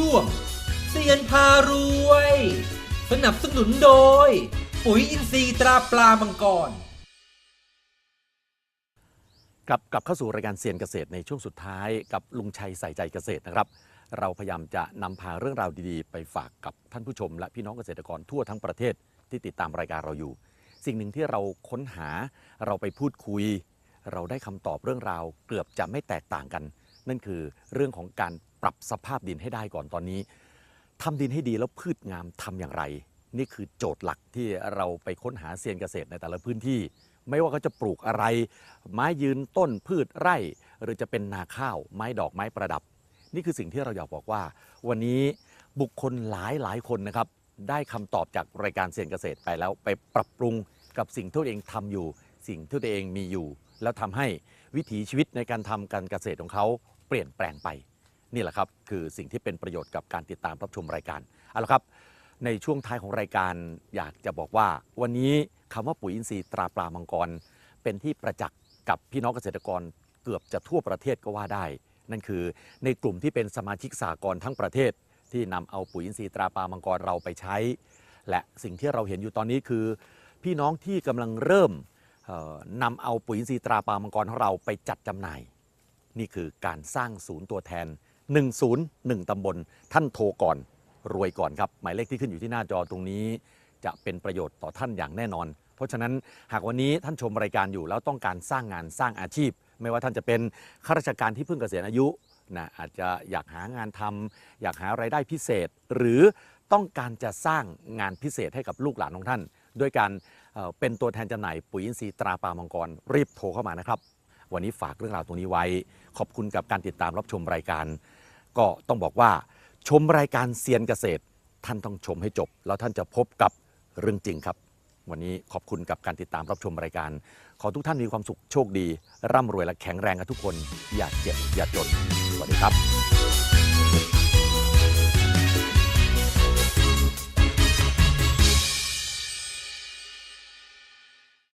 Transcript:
ช่วงเซียนพารวย สนับสนุนโดย ปุ๋ยอินทรีย์ตราปลามังกร กลับกลับเข้าสู่รายการเซียนเกษตรในช่วงสุดท้ายกับลุงชัยใส่ใจเกษตรนะครับ เราพยายามจะนำพาเรื่องราวดีๆ ไปฝากกับท่านผู้ชม และพี่น้องเกษตรกรทั่วทั้งประเทศที่ติดตามรายการเราอยู่ สิ่งหนึ่งที่เราค้นหาเราไปพูดคุย เราได้คำตอบเรื่องราวเกือบจะไม่แตกต่างกัน นั่นคือเรื่องของการ ปรับสภาพดินให้ได้ก่อนตอนนี้ทำดินให้ดีแล้วพืชงามทำอย่างไร นี่คือโจทย์หลักที่เราไปค้นหาเซียนเกษตรในแต่ละพื้นที่ ไม่ว่าเขาจะปลูกอะไร ไม้ยืนต้นพืชไร่ หรือจะเป็นนาข้าว ไม้ดอกไม้ประดับ นี่คือสิ่งที่เราอยากบอกว่า วันนี้บุคคลหลายหลายคนนะครับ ได้คำตอบจากรายการเซียนเกษตรไปแล้วไปปรับปรุงกับสิ่งที่ตัวเองทำอยู่ สิ่งที่ตัวเองมีอยู่ แล้วทำให้วิถีชีวิตในการทำการเกษตรของเขาเปลี่ยนแปลงไป นี่แหละครับคือสิ่งที่เป็นประโยชน์กับการติดตามรับชมรายการเอาละครับ ในช่วงท้ายของรายการอยากจะบอกว่า วันนี้คำว่าปุ๋ยอินทรีย์ตราปลามังกร เป็นที่ประจักษ์กับพี่น้องเกษตรกรเกือบจะทั่วประเทศก็ว่าได้ นั่นคือในกลุ่มที่เป็นสมาชิกสากลทั้งประเทศ ที่นำเอาปุ๋ยอินทรีย์ตราปลามังกรเราไปใช้ และสิ่งที่เราเห็นอยู่ตอนนี้คือ พี่น้องที่กำลังเริ่มนำเอาปุ๋ยอินทรีย์ตราปลามังกรของเราไปจัดจำหน่าย นี่คือการสร้างศูนย์ตัวแทน 101 ตำบล ท่านโทรก่อนรวยก่อนครับ หมายเลขที่ขึ้นอยู่ที่หน้าจอตรงนี้ จะเป็นประโยชน์ต่อท่านอย่างแน่นอน เพราะฉะนั้นหากวันนี้ท่านชมรายการอยู่แล้วต้องการสร้างงานสร้างอาชีพ ไม่ว่าท่านจะเป็นข้าราชการที่เพิ่งเกษียณอายุนะอาจจะอยากหางานทำอยากหารายได้พิเศษ หรือต้องการจะสร้างงานพิเศษให้กับลูกหลานของท่าน ด้วยการเอ่อเป็นตัวแทนจำหน่ายปุ๋ยอินทรีย์ตราปลามังกร รีบโทรเข้ามานะครับ วันนี้ฝากเรื่องราวตรงนี้ไว้ ขอบคุณกับการติดตามรับชมรายการ ก็ต้องบอกว่า ชมรายการเซียนเกษตร ท่านต้องชมให้จบ แล้วท่านจะพบกับเรื่องจริงครับ วันนี้ขอบคุณกับการติดตามรับชมรายการ ขอทุกท่านมีความสุขโชคดี ร่ำรวยและแข็งแรงกันทุกคน อย่าเจ็บอย่าจนสวัสดีครับ